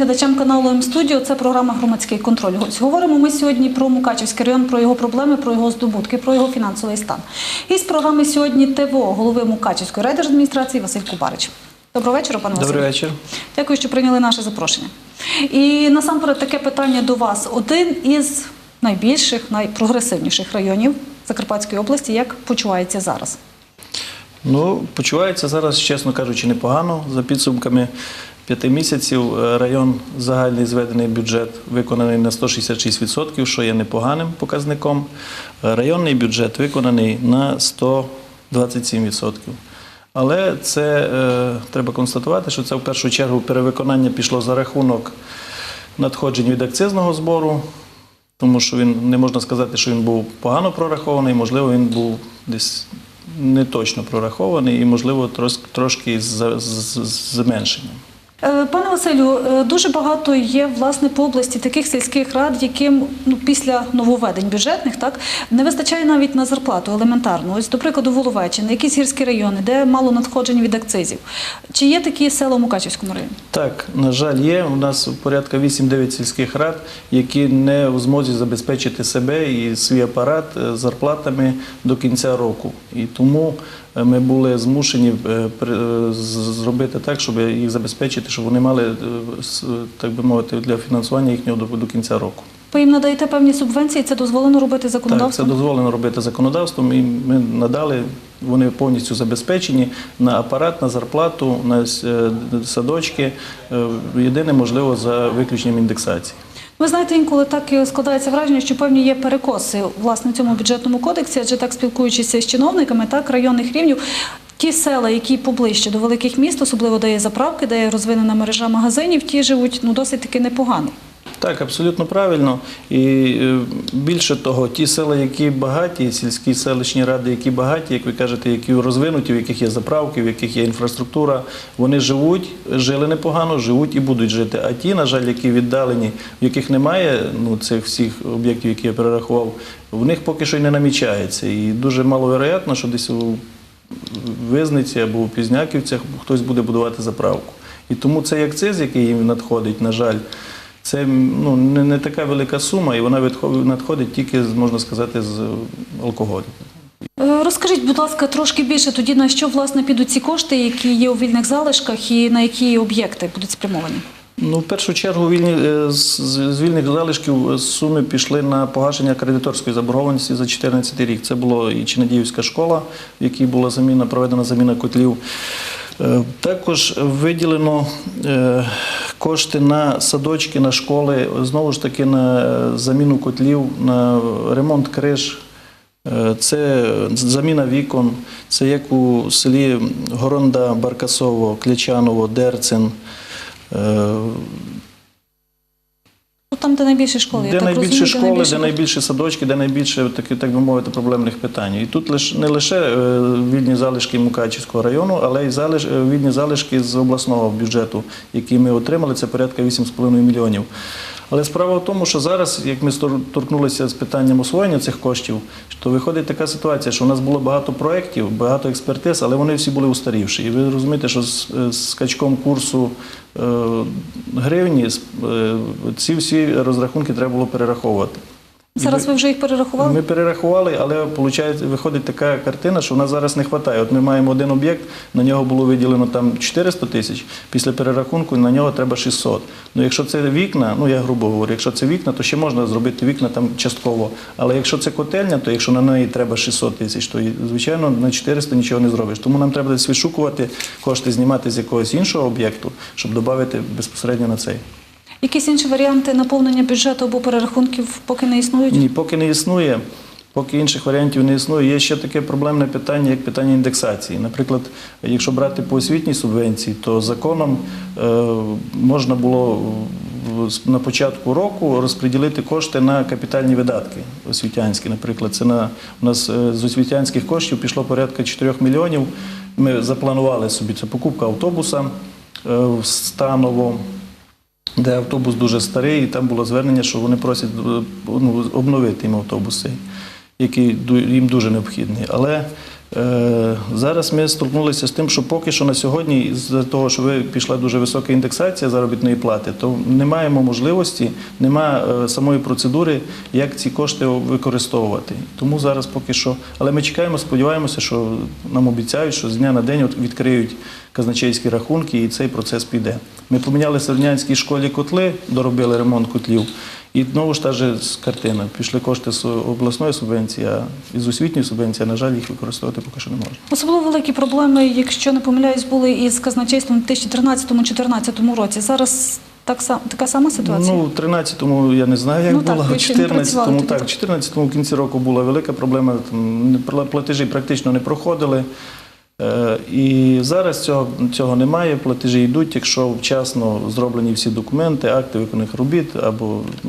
глядачам каналу М-студіо. Це програма Громадський контроль. Ось Говоримо ми сьогодні про Мукачівський район, про його проблеми, про його здобутки, про його фінансовий стан. І з програми сьогодні ТВО голови Мукачівської райдержадміністрації Василь Кубарич. Доброго вечора, пане Василь. Добрий вечір. Дякую, що прийняли наше запрошення. І насамперед таке питання до вас. Один із найбільших, найпрогресивніших районів Закарпатської області. Як почувається зараз? Ну, почувається зараз, чесно кажучи, непогано. За підсумками п'яти місяців е, район загальний зведений бюджет виконаний на 166%, що є непоганим показником. Е, Районний бюджет виконаний на 127%. Але це е, треба констатувати, що це в першу чергу перевиконання пішло за рахунок надходжень від акцизного збору, тому що він не можна сказати, що він був погано прорахований, можливо, він був десь не точно прорахований і, можливо, трошки з зменшенням. Е, Пане Василю, е, дуже багато є власне по області таких сільських рад, яким ну після нововведень бюджетних так не вистачає навіть на зарплату елементарно. Ось, до прикладу, Воловеччина, якісь гірські райони, де мало надходжень від акцизів. Чи є такі села в Мукачівському районі? Так, на жаль, є. У нас порядка 8-9 сільських рад, які не в змозі забезпечити себе і свій апарат е, зарплатами до кінця року. І тому ми були змушені е, е, зробити так, щоб їх забезпечити, щоб вони мали, е, так би мовити, для фінансування їхнього до, кінця року. Ви їм надаєте певні субвенції, це дозволено робити Так, це дозволено робити законодавством, і ми надали. Вони повністю забезпечені на апарат, на зарплату, на е, садочки. Е, Єдине можливо за виключенням індексації. Ви знаєте, інколи так і складається враження, що певні є перекоси власне в цьому бюджетному кодексі, адже так спілкуючися з чиновниками, так районних рівнів. Ті села, які поближче до великих міст, особливо де є заправки, де є розвинена мережа магазинів, ті живуть ну досить таки непогано. Так, абсолютно правильно. І е, більше того, ті села, які багаті, сільські селищні ради, які багаті, як ви кажете, які розвинуті, в яких є заправки, в яких є інфраструктура, вони живуть, жили непогано, живуть і будуть жити. А ті, на жаль, які віддалені, в яких немає ну, цих всіх об'єктів, які я перерахував, в них поки що й не намічається. І дуже маловероятно, що десь у Визниці або у Пізняківцях хтось буде будувати заправку. І тому цей акциз, який їм надходить, на жаль, це ну, не, не така велика сума, і вона надходить тільки, можна сказати, з алкоголю. Е, Розкажіть, будь ласка, трошки більше тоді на що власне підуть ці кошти, які є у вільних залишках, і на які об'єкти будуть спрямовані? Ну, в першу чергу, вільні, е, з, вільних залишків е, суми пішли на погашення кредиторської заборгованості за 2014 рік. Це була і Чинадіївська школа, в якій була заміна, проведена заміна котлів. Е, Також виділено е, кошти на садочки, на школи, знову ж таки на заміну котлів, на ремонт криш. Е, Це заміна вікон, це як у селі Горонда, Баркасово, Клячаново, Дерцин. Там, де найбільше школи, я Де так найбільше розумію, школи, найбільше- де найбільше садочки, де найбільше таки, так би мовити, проблемних питань. І тут лише не лише е, вільні залишки Мукачівського району, але й залиш, е, вільні залишки з обласного бюджету, які ми отримали, це порядка 8,5 мільйонів. Але справа в тому, що зараз, як ми торкнулися з питанням освоєння цих коштів, то виходить така ситуація, що у нас було багато проєктів, багато експертиз, але вони всі були устарівші. І ви розумієте, що з, е, скачком курсу е, гривні е, ці всі розрахунки треба було перераховувати. Зараз ви вже їх перерахували? Ми перерахували, але виходить, така картина, що в нас зараз не вистачає. От ми маємо один об'єкт, на нього було виділено там 400 тисяч, після перерахунку на нього треба 600. Ну якщо це вікна, ну я грубо говорю, якщо це вікна, то ще можна зробити вікна там частково. Але якщо це котельня, то якщо на неї треба 600 тисяч, то звичайно на 400 нічого не зробиш. Тому нам треба десь вишукувати кошти, знімати з якогось іншого об'єкту, щоб додати безпосередньо на цей. Якісь інші варіанти наповнення бюджету або перерахунків поки не існують? Ні, поки не існує, поки інших варіантів не існує. Є ще таке проблемне питання, як питання індексації. Наприклад, якщо брати по освітній субвенції, то законом е, можна було на початку року розподілити кошти на капітальні видатки освітянські. Наприклад, це на у нас е, з освітянських коштів пішло порядка 4 мільйонів. Ми запланували собі це покупка автобуса е, в Станово де автобус дуже старий, і там було звернення, що вони просять е, ну, обновити їм автобуси, які їм дуже необхідний. Але Зараз ми столкнулися з тим, що поки що на сьогодні, з того, що ви пішла дуже висока індексація заробітної плати, то не маємо можливості, немає самої процедури, як ці кошти використовувати. Тому зараз поки що. Але ми чекаємо, сподіваємося, що нам обіцяють, що з дня на день відкриють казначейські рахунки і цей процес піде. Ми поміняли в Серднянській школі котли, доробили ремонт котлів. І знову ж та же з картина. Пішли кошти з обласної субвенції, а із освітньої субвенції, на жаль, їх використовувати поки що не можна. Особливо великі проблеми, якщо не помиляюсь, були із казначейством у 2013-2014 році. Зараз так сам така сама ситуація. Ну, в 13-му я не знаю, як Ну, так, було, в ще не працювали 14-му так, в 14-му в кінці року була велика проблема. Там платежі практично не проходили. Е, І зараз цього, цього немає. Платежі йдуть, якщо вчасно зроблені всі документи, акти виконаних робіт або е,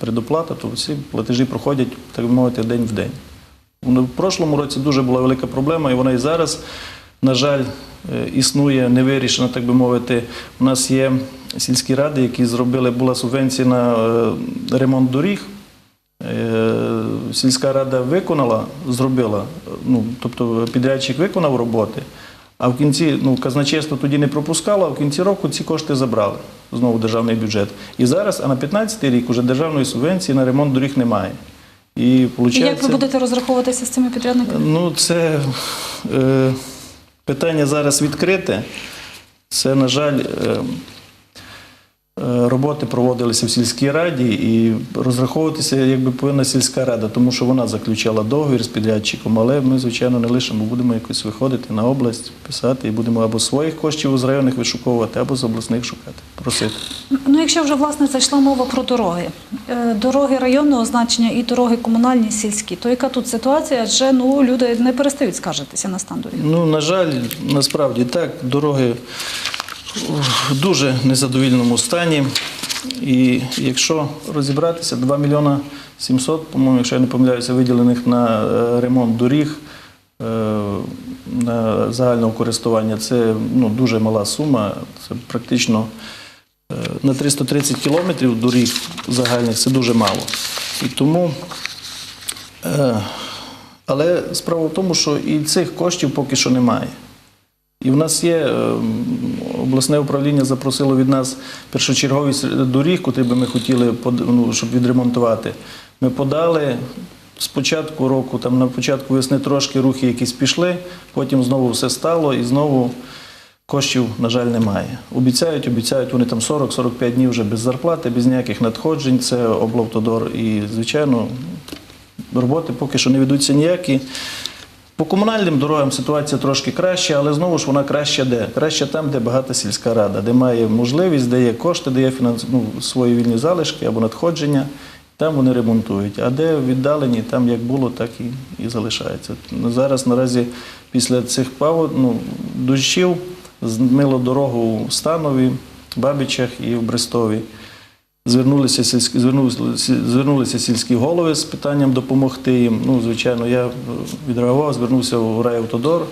предоплата, то всі платежі проходять, так би мовити, день в день. Ну, В прошлому році дуже була велика проблема, і вона і зараз, на жаль, е, існує невирішена, так би мовити. У нас є сільські ради, які зробили, була субвенція на ремонт доріг. Е, Сільська рада виконала, зробила, ну, тобто підрядчик виконав роботи, а в кінці ну, казначейство тоді не пропускало, а в кінці року ці кошти забрали знову державний бюджет. І зараз, а на 15 рік уже державної субвенції на ремонт доріг немає. І, І виходить, як ви будете розраховуватися з цими підрядниками? Ну, це е, питання зараз відкрите. Це, на жаль, е, роботи проводилися в сільській раді і розраховуватися якби повинна сільська рада, тому що вона заключала договір з підрядчиком, але ми, звичайно, не лишимо, будемо якось виходити на область, писати і будемо або своїх коштів з районних вишуковувати, або з обласних шукати, просити. Ну, якщо вже власне зайшла мова про дороги, Е, дороги районного значення і дороги комунальні сільські, то яка тут ситуація? Адже ну люди не перестають скаржитися на стан доріг. Ну, на жаль, насправді так, дороги в дуже незадовільному стані. І якщо розібратися, 2 мільйона 700, по-моєму, якщо я не помиляюся, виділених на е, ремонт доріг е, на загального користування, це ну, дуже мала сума. Це практично е, на 330 кілометрів доріг загальних це дуже мало. І тому Але справа в тому, що і цих коштів поки що немає. І в нас є е, обласне управління запросило від нас першочерговість доріг, котрі би ми хотіли, ну, щоб відремонтувати. Ми подали з початку року, там на початку весни трошки рухи якісь пішли, потім знову все стало і знову коштів, на жаль, немає. Обіцяють, обіцяють, вони там 40-45 днів вже без зарплати, без ніяких надходжень. Це облавтодор. І, звичайно, роботи поки що не ведуться ніякі. По комунальним дорогам ситуація трошки краща, але знову ж вона краща де? Краще там, де багата сільська рада, де має можливість, де є кошти, де є фінанс... ну, свої вільні залишки або надходження, там вони ремонтують. А де віддалені, там як було, так і, і залишається. Зараз наразі після цих павод, ну, дощів змило дорогу в Станові, Бабичах і в Брестові. Звернулися сільські, звернулися, звернулися сільські голови з питанням допомогти їм. Ну, звичайно, я відреагував, звернувся в райавтодор,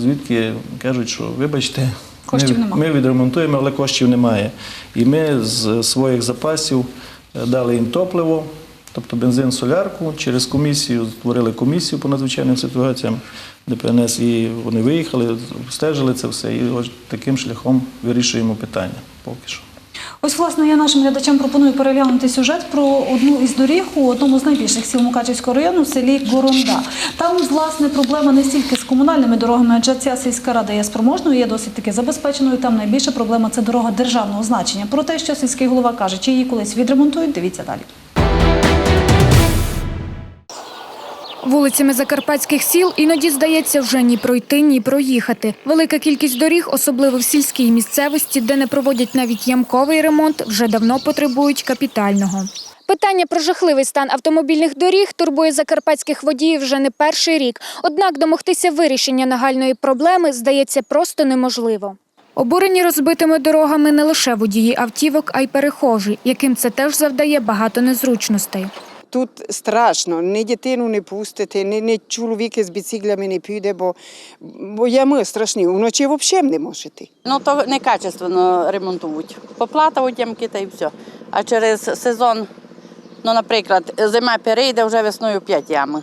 звідки кажуть, що вибачте, Коштів ми, ми відремонтуємо, але коштів немає. І ми з своїх запасів е, дали їм топливо, тобто бензин, солярку. Через комісію створили комісію по надзвичайним ситуаціям ДПНС, і вони виїхали, стежили це все. І ось таким шляхом вирішуємо питання поки що. Ось, власне, я нашим глядачам пропоную переглянути сюжет про одну із доріг у одному з найбільших сіл Мукачівського району в селі Горонда. Там, власне, проблема не стільки з комунальними дорогами, адже ця сільська рада є спроможною, є досить таки забезпеченою. Там найбільша проблема це дорога державного значення. Про те, що сільський голова каже, чи її колись відремонтують, дивіться далі. Вулицями закарпатських сіл іноді здається вже ні пройти, ні проїхати. Велика кількість доріг, особливо в сільській місцевості, де не проводять навіть ямковий ремонт, вже давно потребують капітального. Питання про жахливий стан автомобільних доріг турбує закарпатських водіїв вже не перший рік. Однак домогтися вирішення нагальної проблеми здається просто неможливо. Обурені розбитими дорогами не лише водії автівок, а й перехожі, яким це теж завдає багато незручностей. Тут страшно, ні дитину не пустити, ні, ні чоловіки з бициклями не піде, бо, бо ями страшні. Вночі взагалі не може йти. Ну то некачественно ремонтують. Поплатають ямки та й все. А через сезон, ну, наприклад, зима перейде, вже весною п'ять ями.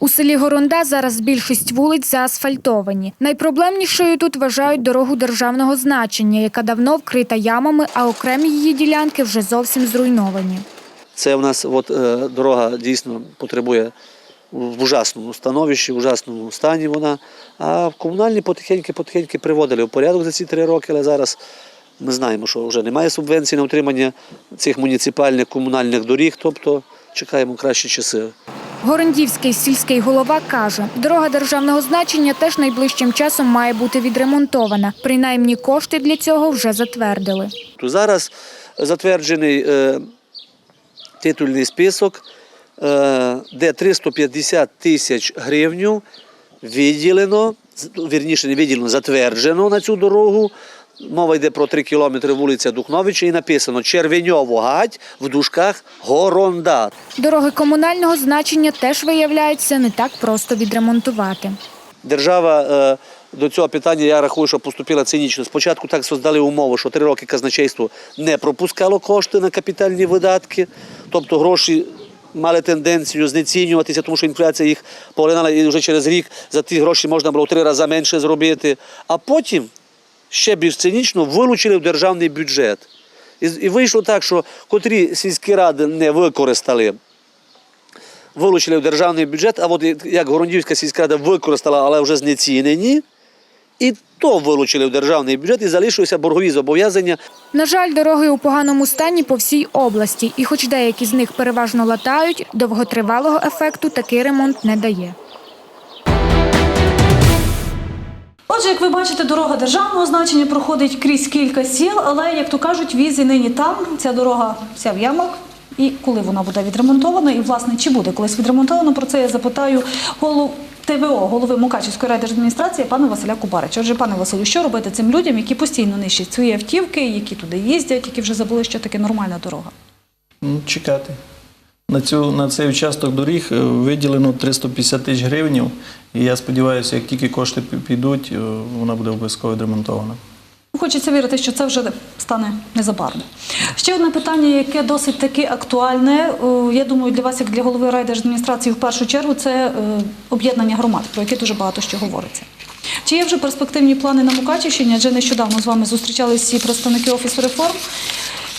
У селі Горонда зараз більшість вулиць заасфальтовані. Найпроблемнішою тут вважають дорогу державного значення, яка давно вкрита ямами, а окремі її ділянки вже зовсім зруйновані. Це в нас от, е, дорога дійсно потребує в ужасному становищі, в ужасному стані вона. А комунальні потихеньки-потихеньки приводили в порядок за ці три роки, але зараз ми знаємо, що вже немає субвенцій на утримання цих муніципальних комунальних доріг, тобто чекаємо кращі часи. Горондівський сільський голова каже, дорога державного значення теж найближчим часом має бути відремонтована. Принаймні кошти для цього вже затвердили. Зараз затверджений е, титульний список, е, де 350 тисяч гривень відділено, вірніше не відділено, затверджено на цю дорогу. Мова йде про 3 кілометри вулиця Духновича і написано Червеньово гать в дужках Горонда. Дороги комунального значення теж виявляється не так просто відремонтувати. Держава е, до цього питання, я рахую, що поступила цинічно. Спочатку так создали умови, що три роки казначейство не пропускало кошти на капітальні видатки, тобто гроші мали тенденцію знецінюватися, тому що інфляція їх поглинала і вже через рік за ті гроші можна було три рази менше зробити. А потім ще більш цинічно вилучили в державний бюджет. І вийшло так, що котрі сільські ради не використали вилучили в державний бюджет, а от як Горондівська сільська рада використала, але вже знецінені, і то вилучили в державний бюджет і залишилися боргові зобов'язання. На жаль, дороги у поганому стані по всій області, і хоч деякі з них переважно латають, довготривалого ефекту такий ремонт не дає. Отже, як ви бачите, дорога державного значення проходить крізь кілька сіл, але, як то кажуть, віз і нині там. Ця дорога вся в ямок. І коли вона буде відремонтована, і власне чи буде колись відремонтована, про це я запитаю голову ТВО, голови Мукачівської райдержадміністрації пана Василя Кубарича. Отже, пане Василю, що робити цим людям, які постійно нищать свої автівки, які туди їздять, які вже забули, що таке нормальна дорога? Ну, чекати. На, цю, на цей участок доріг е, виділено 350 тисяч гривень. І я сподіваюся, як тільки кошти підуть, е, вона буде обов'язково відремонтована. Хочеться вірити, що це вже стане незабаром. Ще одне питання, яке досить таки актуальне. Я думаю, для вас, як для голови райдержадміністрації, в першу чергу, це е, об'єднання громад, про яке дуже багато що говориться. Чи є вже перспективні плани на Мукачівщині? Адже нещодавно з вами зустрічалися всі представники Офісу реформ.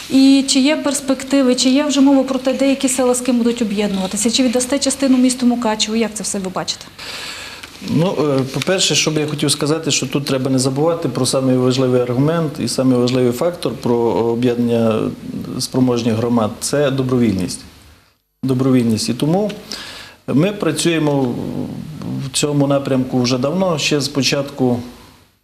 І чи є перспективи, чи є вже мова про те, деякі села з ким будуть об'єднуватися, чи віддасте частину місту Мукачеву? Як це все ви бачите? Ну, е, по-перше, що б я хотів сказати, що тут треба не забувати про самий аргумент і самий фактор про об'єднання спроможних громад це добровільність. Добровільність. І тому ми працюємо в цьому напрямку вже давно, ще з початку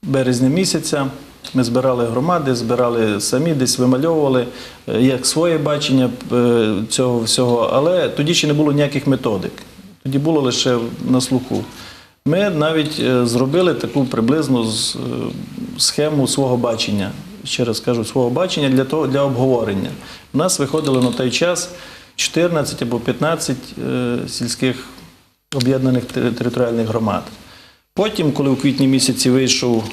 березня місяця. Ми збирали громади, збирали самі, десь вимальовували е, як своє бачення е, цього всього, але тоді ще не було ніяких методик. Тоді було лише на слуху. Ми навіть е, зробили таку приблизну е, схему свого бачення. Ще раз кажу, свого бачення для того для обговорення. У нас виходило на той час 14 або 15 е, сільських об'єднаних територіальних громад. Потім, коли у квітні місяці вийшов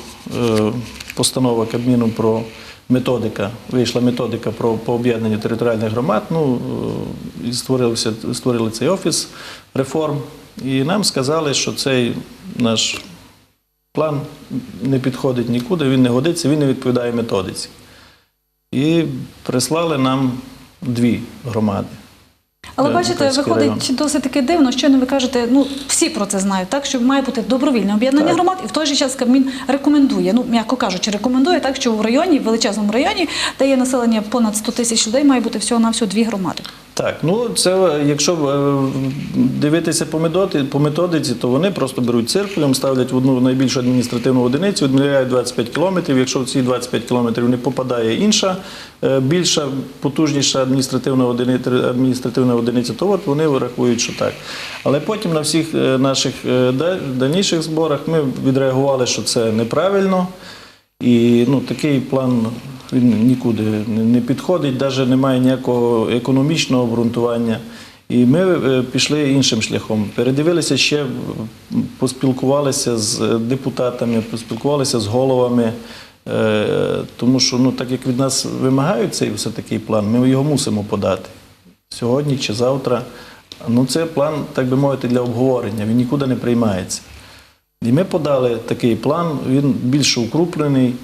постанова Кабміну про методика, вийшла методика про по об'єднанню територіальних громад, ну і створився, створили цей офіс реформ, і нам сказали, що цей наш план не підходить нікуди, він не годиться, він не відповідає методиці. І прислали нам дві громади. Але Е, бачите, виходить досить таки дивно, що ви кажете, ну всі про це знають, так що має бути добровільне об'єднання громад, і в той же час Кабмін рекомендує, ну м'яко кажучи, рекомендує так, що в районі, в величезному районі, де є населення понад 100 тисяч людей, має бути всього на всього дві громади. Так, ну це якщо е, дивитися по методиці, по методиці, то вони просто беруть циркулем, ставлять в одну найбільшу адміністративну одиницю, відміряють 25 кілометрів. Якщо в ці 25 кілометрів не попадає інша, е, більша, потужніша адміністративна одиниця, то от вони рахують, що так. Але потім на всіх е, наших дальніших зборах ми відреагували, що це неправильно. І ну, такий план він нікуди не- підходить, навіть немає ніякого економічного обґрунтування. І ми е, пішли іншим шляхом. Передивилися ще, поспілкувалися з депутатами, поспілкувалися з головами, е, тому що ну, так як від нас вимагають цей все такий план, ми його мусимо подати сьогодні чи завтра. Ну, це план, так би мовити, для обговорення. Він нікуди не приймається. І ми подали такий план, він більш укруплений,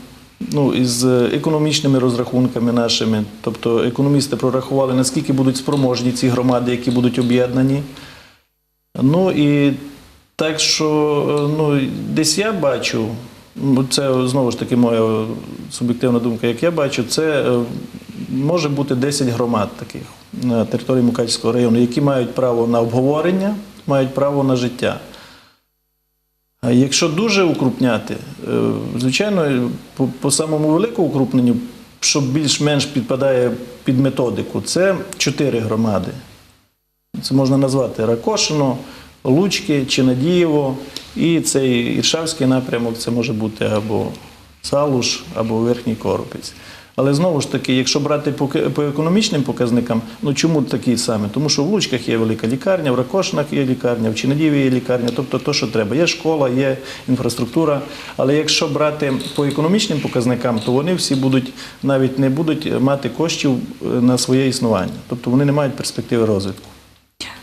ну, із економічними розрахунками нашими. Тобто економісти прорахували, наскільки будуть спроможні ці громади, які будуть об'єднані. Ну і так що е, ну, десь я бачу, ну, це знову ж таки моя суб'єктивна думка, як я бачу, це е, може бути 10 громад таких на території Мукачівського району, які мають право на обговорення, мають право на життя. Якщо дуже укрупняти, е, звичайно, по, по самому великому укрупненню, що більш-менш підпадає під методику, це чотири громади. Це можна назвати Ракошино, Лучки, Чинадієво і цей Іршавський напрямок це може бути або Салуш, або Верхній Коропець. Але знову ж таки, якщо брати по, по економічним показникам, ну чому такі саме? Тому що в Лучках є велика лікарня, в Ракошинах є лікарня, в Чинадієві є лікарня, тобто то, що треба. Є школа, є інфраструктура. Але якщо брати по економічним показникам, то вони всі будуть навіть не будуть мати коштів е, на своє існування. Тобто вони не мають перспективи розвитку.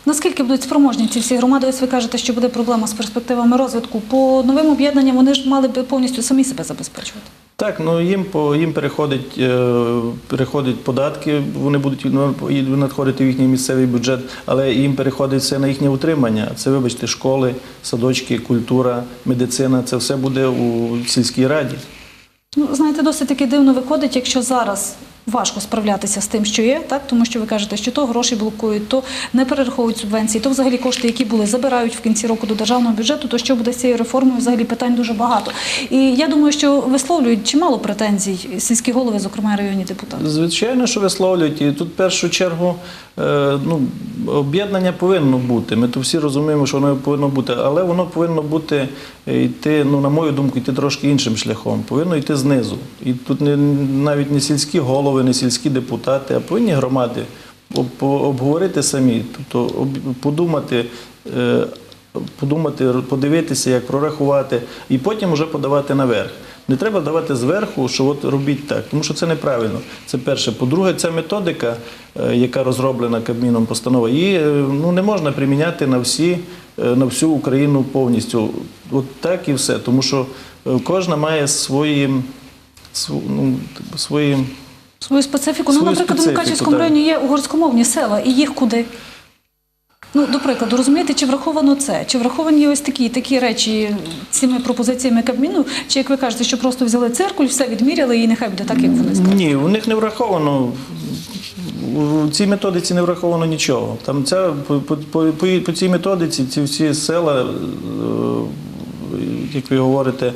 Наскільки будуть спроможні ці всі громади? Ось ви кажете, що буде проблема з перспективами розвитку. По новим об'єднанням вони ж мали б повністю самі себе забезпечувати. Так, ну їм по їм переходить, переходить податки, вони будуть ну, надходити в їхній місцевий бюджет, але їм переходить все на їхнє утримання. Це, вибачте, школи, садочки, культура, медицина. Це все буде у сільській раді. Ну, знаєте, досить таки дивно виходить, якщо зараз важко справлятися з тим, що є, так тому що ви кажете, що то гроші блокують, то не перераховують субвенції, то взагалі кошти, які були, забирають в кінці року до державного бюджету. То що буде з цією реформою? Взагалі питань дуже багато. І я думаю, що висловлюють чимало претензій сільські голови, зокрема районні депутати. Звичайно, що висловлюють. І тут в першу чергу е, ну, об'єднання повинно бути. Ми то всі розуміємо, що воно повинно бути, але воно повинно бути йти, ну, на мою думку, йти трошки іншим шляхом. Повинно йти знизу. І тут не, навіть не сільські голови, не сільські депутати, а повинні громади об- обговорити самі, тобто об- подумати. е, Подумати, подивитися, як прорахувати, і потім вже подавати наверх. Не треба давати зверху, що от робіть так, тому що це неправильно. Це перше. По-друге, ця методика, е, яка розроблена Кабміном постанова, її е, ну, не можна приміняти на всі, е, на всю Україну повністю. От так і все. Тому що е, кожна має свої, ну, типу, свої Свою специфіку. Свою ну, наприклад, у специфіку, Мукачівському так. районі є угорськомовні села, і їх куди? Ну, до прикладу, розумієте, чи враховано це? Чи враховані ось такі, такі речі цими пропозиціями Кабміну? Чи як ви кажете, що просто взяли циркуль, все відміряли і нехай буде так, як вони скажуть? Ні, у них не враховано. У цій методиці не враховано нічого. Там ця, по, по, по, по- цій методиці ці всі села, е, як ви говорите,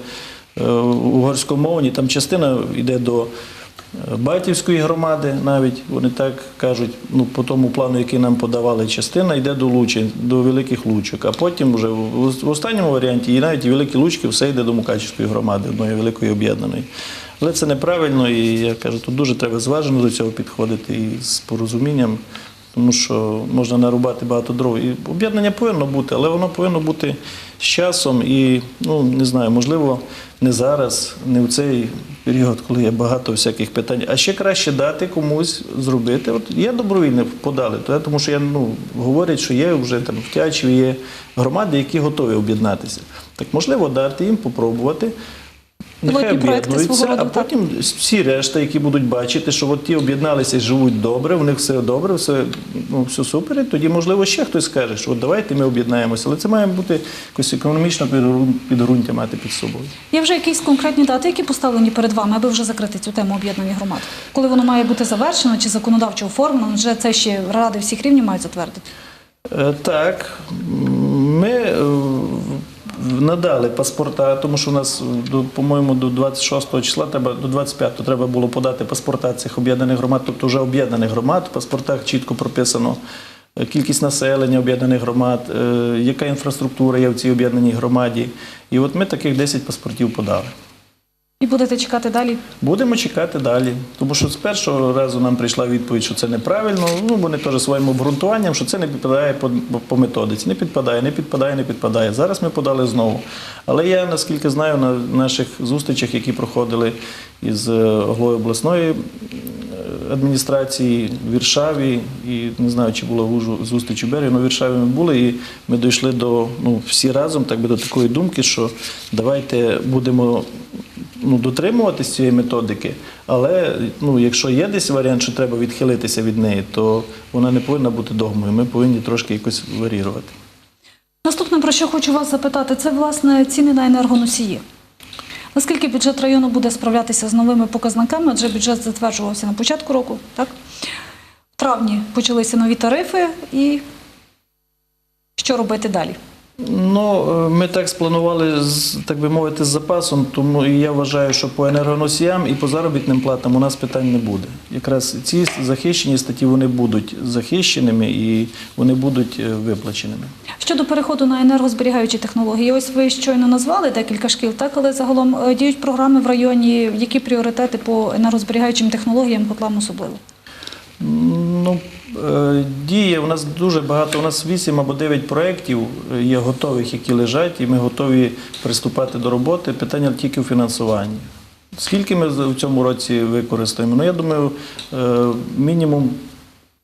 е, угорськомовні, там частина йде до е, Батьківської громади, навіть вони так кажуть, ну по тому плану, який нам подавали, частина йде до Лучі, до Великих Лучок, а потім вже в останньому варіанті і навіть Великі Лучки все йде до Мукачівської громади, одної великої об'єднаної. Але це неправильно, і я кажу, тут дуже треба зважено до цього підходити і з порозумінням, тому що можна нарубати багато дров. І об'єднання повинно бути, але воно повинно бути з часом і, ну не знаю, можливо, не зараз, не в цей період, коли є багато всяких питань. А ще краще дати комусь зробити. От є добровільне подали, то тому що я ну говорять, що є вже там в є громади, які готові об'єднатися. Так можливо дати їм попробувати. Нехай об'єднуються, а потім всі решта, які будуть бачити, що от ті об'єдналися і живуть добре, в них все добре, все, ну, все супер, і тоді, можливо, ще хтось скаже, що от давайте ми об'єднаємося. Але це має бути якось економічно підґрунтя мати під собою. Є вже якісь конкретні дати, які поставлені перед вами, аби вже закрити цю тему об'єднання громад? Коли воно має бути завершено чи законодавчо оформлено, вже це ще ради всіх рівнів мають затвердити. Е, Так, ми е, надали паспорта, тому що у нас, по-моєму, до 26 числа до 25 треба було подати паспорта цих об'єднаних громад, тобто вже об'єднаних громад. В паспортах чітко прописано е, кількість населення об'єднаних громад, е, яка інфраструктура є в цій об'єднаній громаді. І от ми таких 10 паспортів подали. І будете чекати далі. Будемо чекати далі. Тому що з першого разу нам прийшла відповідь, що це неправильно. Ну, вони теж своїм обґрунтуванням, що це не підпадає по, по методиці. Не підпадає, не підпадає, не підпадає. Зараз ми подали знову. Але я, наскільки знаю, на наших зустрічах, які проходили із е, головою обласної е, адміністрації в Віршаві, і не знаю, чи була зустріч у Бері, але в Віршаві ми були, і ми дійшли до ну, всі разом так би, до такої думки, що давайте будемо ну, дотримуватись цієї методики, але ну, якщо є десь варіант, що треба відхилитися від неї, то вона не повинна бути догмою. Ми повинні трошки якось варірувати. Наступне, про що хочу вас запитати, це власне ціни на енергоносії. Наскільки бюджет району буде справлятися з новими показниками, адже бюджет затверджувався на початку року, так? В травні почалися нові тарифи і що робити далі? Ну, е, ми так спланували, так би мовити, з запасом, тому я вважаю, що по енергоносіям і по заробітним платам у нас питань не буде. Якраз ці захищені статті вони будуть захищеними і вони будуть е, виплаченими. Щодо переходу на енергозберігаючі технології, ось ви щойно назвали декілька шкіл, так але загалом е, діють програми в районі, які пріоритети по енергозберігаючим технологіям, котлам особливо. Ну, діє у нас дуже багато. У нас 8 або 9 проєктів е, є готових, які лежать, і ми готові приступати до роботи. Питання тільки в фінансуванні. Скільки ми в цьому році використаємо? Ну, я думаю, е, мінімум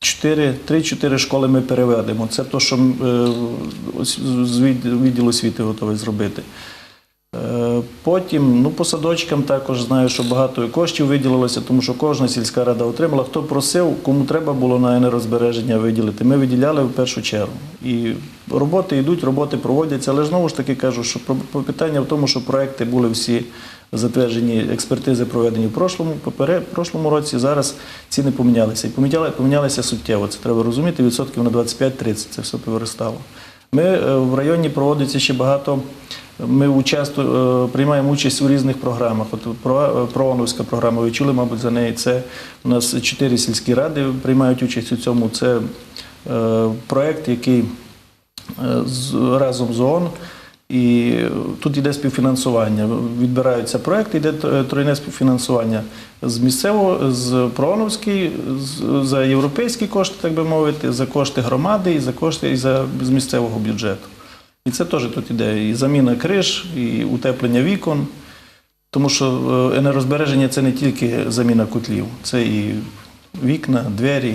3-4 школи ми переведемо. Це те, що е, відділу освіти готовий зробити. Е, Потім, ну, по садочкам також знаю, що багато коштів виділилося, тому що кожна сільська рада отримала. Хто просив, кому треба було на енергозбереження виділити, ми виділяли в першу чергу. І роботи йдуть, роботи проводяться, але знову ж таки кажу, що питання в тому, що проекти були всі затверджені, експертизи проведені в прошлому, попере- прошлому році. Зараз ціни помінялися. І поміняли, помінялися суттєво. Це треба розуміти, відсотків на 25-30 це все повиростало. Ми е, в районі проводиться ще багато. Ми участу, е, приймаємо участь у різних програмах. От про- Прооновська програма, ви чули, мабуть, за неї. Це у нас чотири сільські ради приймають участь у цьому. Це е, проект, який е, з- разом з ООН. І тут йде співфінансування. Відбираються проекти, йде тройне співфінансування з місцевого, з Прооновський, з- за європейські кошти, так би мовити, за кошти громади і за кошти і за, з місцевого бюджету. І це теж тут іде і заміна криш, і утеплення вікон. Тому що е, енергозбереження це не тільки заміна котлів, це і вікна, двері.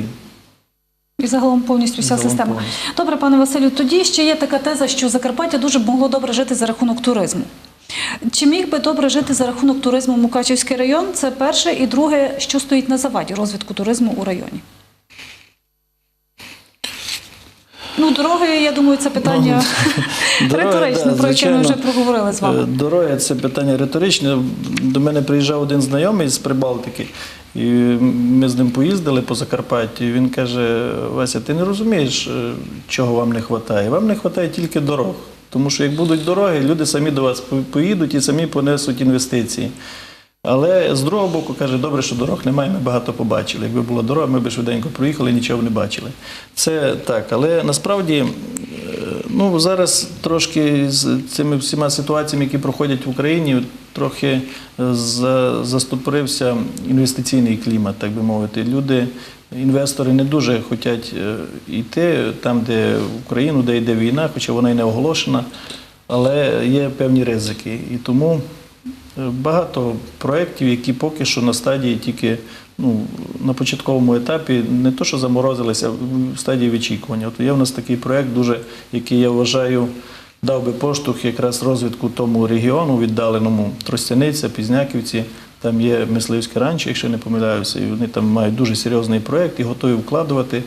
І загалом повністю вся Загалом система. повністю. Добре, пане Василю, тоді ще є така теза, що Закарпаття дуже могло добре жити за рахунок туризму. Чи міг би добре жити за рахунок туризму Мукачівський район? Це перше. І друге, що стоїть на заваді розвитку туризму у районі? Ну, дороги, я думаю, це питання Дороги, риторичне, да, про яке ми вже проговорили з Е, вами. Дороги це питання риторичне. До мене приїжджав один знайомий з Прибалтики, і ми з ним поїздили по Закарпаттю. І він каже: Вася, ти не розумієш, е, чого вам не вистачає? Вам не вистачає тільки дорог. Тому що як будуть дороги, люди самі до вас поїдуть і самі понесуть інвестиції. Але з другого боку каже, добре, що дорог немає, ми багато побачили. Якби була дорога, ми б швиденько проїхали, нічого не бачили. Це так, але насправді е, ну, зараз трошки з цими всіма ситуаціями, які проходять в Україні, трохи е, застопорився інвестиційний клімат, так би мовити. Люди, інвестори не дуже хочуть е, йти там, де в Україну, де йде війна, хоча вона й не оголошена, але є певні ризики. І тому Багато проєктів, які поки що на стадії тільки ну, на початковому етапі не то, що заморозилися, а в стадії вичікування. От є в нас такий проєкт, який я вважаю, дав би поштовх якраз розвитку тому регіону віддаленому Тростяниця, Пізняківці. Там є мисливське ранчо, якщо не помиляюся, і вони там мають дуже серйозний проєкт і готові вкладувати.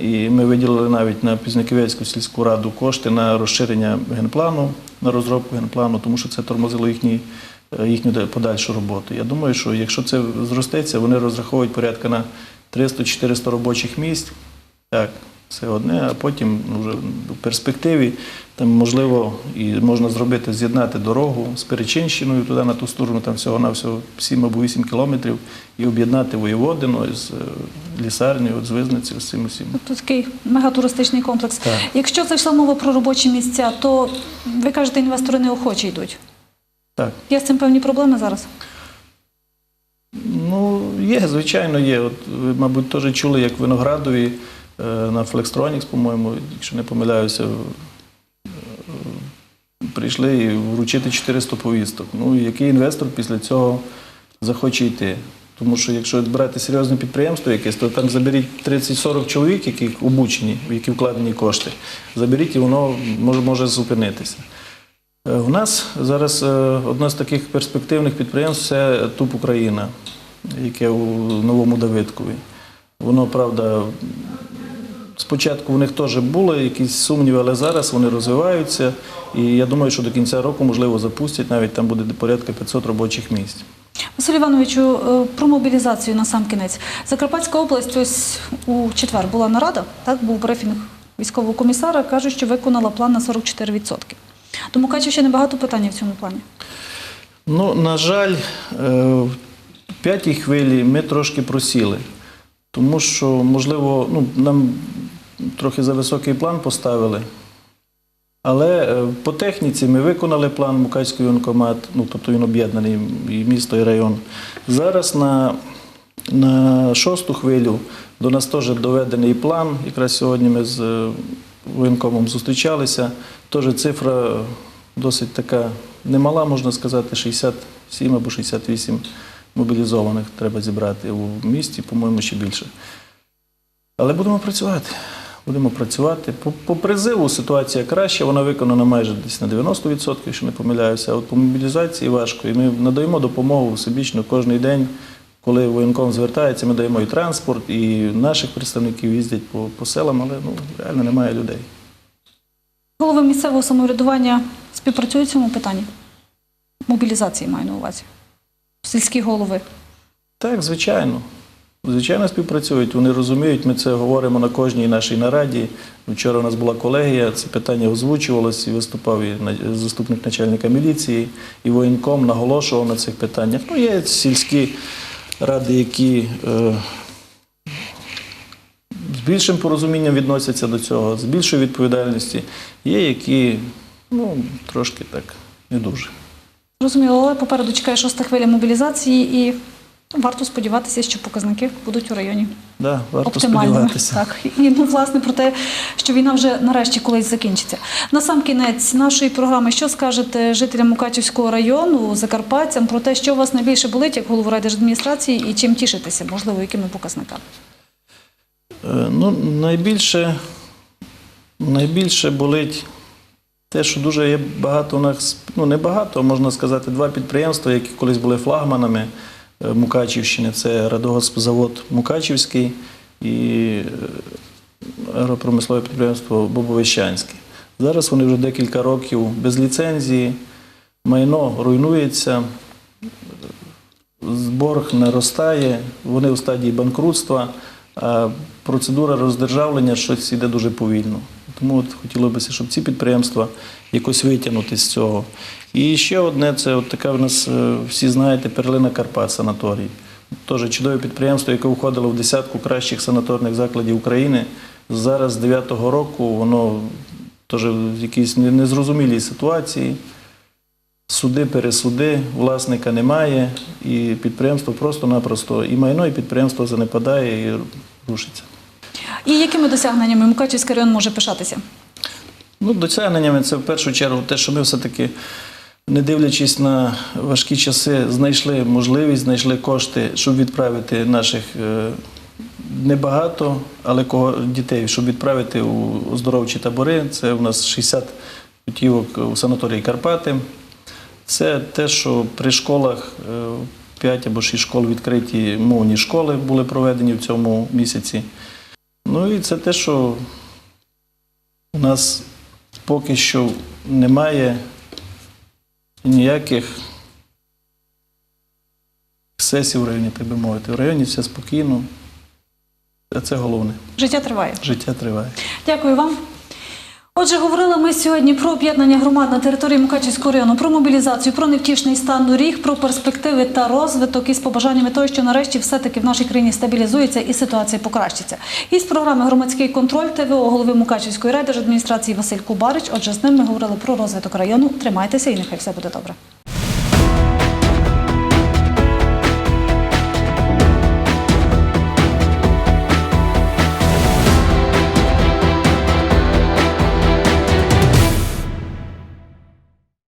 І ми виділили навіть на Пізняківецьку сільську раду кошти на розширення генплану, на розробку генплану, тому що це тормозило їхній, е, їхню подальшу роботу. Я думаю, що якщо це зростеться, вони розраховують порядка на 300-400 робочих місць. Так, це одне, а потім ну, вже в перспективі там можливо і можна зробити, з'єднати дорогу з Перечинщиною туди на ту сторону, там всього на всього 7 або 8 кілометрів, і об'єднати Воєводину з е, лісарнею, з Визницею, з цим усім. Тобто такий мегатуристичний комплекс. Так. Якщо зайшла мова про робочі місця, то ви кажете, інвестори неохоче йдуть. Так. Є з цим певні проблеми зараз? Ну, є, звичайно, є. От ви, мабуть, теж чули, як в Виноградові е, на Flextronics, по-моєму, якщо не помиляюся, е, прийшли і вручити 400 повісток. Ну, який інвестор після цього захоче йти? Тому що якщо брати серйозне підприємство якесь, то там заберіть 30-40 чоловік, які обучені, в які вкладені кошти. Заберіть і воно може, може зупинитися. Е, У нас зараз е, одне з таких перспективних підприємств це ТУП Україна, яке у Новому Давидкові. Воно, правда, спочатку в них теж були якісь сумніви, але зараз вони розвиваються. І я думаю, що до кінця року, можливо, запустять, навіть там буде порядка 500 робочих місць. Василь Івановичу, е, про мобілізацію на сам кінець. Закарпатська область ось у четвер була нарада, так був брифінг військового комісара. кажуть, що виконала план на 44%. До Мукачівщини багато питань в цьому плані. Ну, на жаль, е, в п'ятій хвилі ми трошки просіли, тому що, можливо, ну, нам трохи за високий план поставили. Але е, по техніці ми виконали план Мукачський воєнкомат, ну, тобто він об'єднаний і місто, і район. Зараз на, на шосту хвилю до нас теж доведений план. Якраз сьогодні ми з е, воєнкомом зустрічалися. Теж цифра досить така немала, можна сказати, 67 або 68 мобілізованих треба зібрати у місті, по-моєму, ще більше. Але будемо працювати. Будемо працювати. По, по призиву ситуація краща, вона виконана майже десь на 90%, якщо не помиляюся. А от по мобілізації важко. І ми надаємо допомогу всебічно кожен день. Коли воєнком звертається, ми даємо і транспорт, і наших представників їздять по, по селам, але ну, реально немає людей. Голови місцевого самоврядування співпрацюють в цьому питанні? Мобілізації маю на увазі. Сільські голови. Так, звичайно. Звичайно, співпрацюють. Вони розуміють, ми це говоримо на кожній нашій нараді. Вчора у нас була колегія, це питання озвучувалось, і виступав і заступник начальника міліції, і воєнком наголошував на цих питаннях. Ну, є сільські ради, які е, з більшим порозумінням відносяться до цього, з більшою відповідальністю. Є, які ну, трошки так не дуже. Розуміло, але попереду чекає шоста хвиля мобілізації і варто сподіватися, що показники будуть у районі Да, варто оптимальними. сподіватися. Так. І ну, власне про те, що війна вже нарешті колись закінчиться. На сам кінець нашої програми, що скажете жителям Мукачівського району, закарпатцям про те, що у вас найбільше болить як голову райдержадміністрації і чим тішитися, можливо, якими показниками? Е, Ну, найбільше, найбільше болить те, що дуже є багато у нас, ну не багато, можна сказати, два підприємства, які колись були флагманами Мукачівщини. Це радогоспзавод Мукачівський і е, агропромислове підприємство Бобовищанське. Зараз вони вже декілька років без ліцензії, майно руйнується, зборг наростає, вони у стадії банкрутства, а процедура роздержавлення щось іде дуже повільно. Тому от хотілося б, щоб ці підприємства якось витягнути з цього. І ще одне це от така в нас, е, всі знаєте, перлина Карпат санаторій. Теж чудове підприємство, яке входило в десятку кращих санаторних закладів України. Зараз з 9-го року воно теж в якійсь незрозумілій ситуації. Суди, пересуди, власника немає, і підприємство просто-напросто і майно, і підприємство занепадає і рушиться. І якими досягненнями Мукачівський район може пишатися? Ну, досягненнями це в першу чергу те, що ми все-таки, не дивлячись на важкі часи, знайшли можливість, знайшли кошти, щоб відправити наших е, небагато, але кого дітей, щоб відправити у оздоровчі табори. Це у нас 60 путівок у санаторії Карпати. Це те, що при школах 5 або 6 школ відкриті мовні школи були проведені в цьому місяці. Ну і це те, що у нас поки що немає ніяких сесій в районі, так би мовити. В районі все спокійно. Це головне. Життя триває. Життя триває. Дякую вам. Отже, говорили ми сьогодні про об'єднання громад на території Мукачівського району, про мобілізацію, про невтішний стан доріг, про перспективи та розвиток із побажаннями того, що нарешті все-таки в нашій країні стабілізується і ситуація покращиться. Із програми Громадський контроль ТВО голови Мукачівської райдержадміністрації Василь Кубарич. Отже, з ним ми говорили про розвиток району. Тримайтеся і нехай все буде добре.